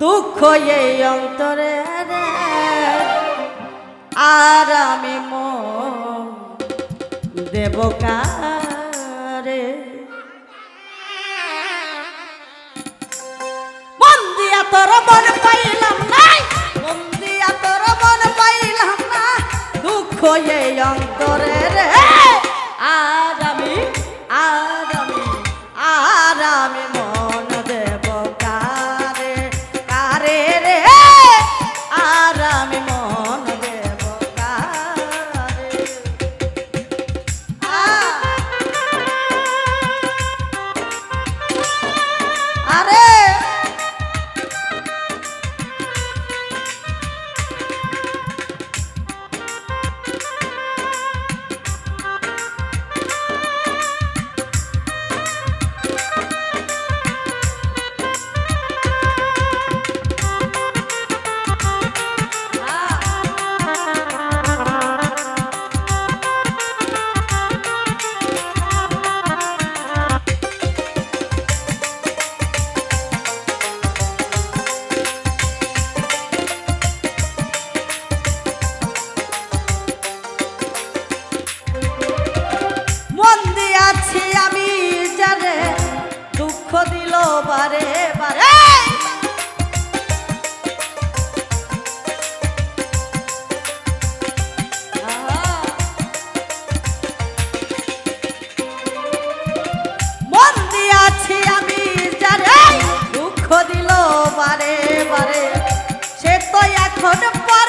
দুঃখ এই অন্তরে আর আমি দেবকারে মন তোর মন পাইলাম নাই মন তোর মন পাইলাম না। দুঃখ এই অন্তরে আর এখন পর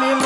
me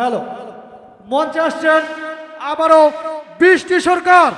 হ্যালো মঞ্চে আসছেন আবারও বৃষ্টি সরকার।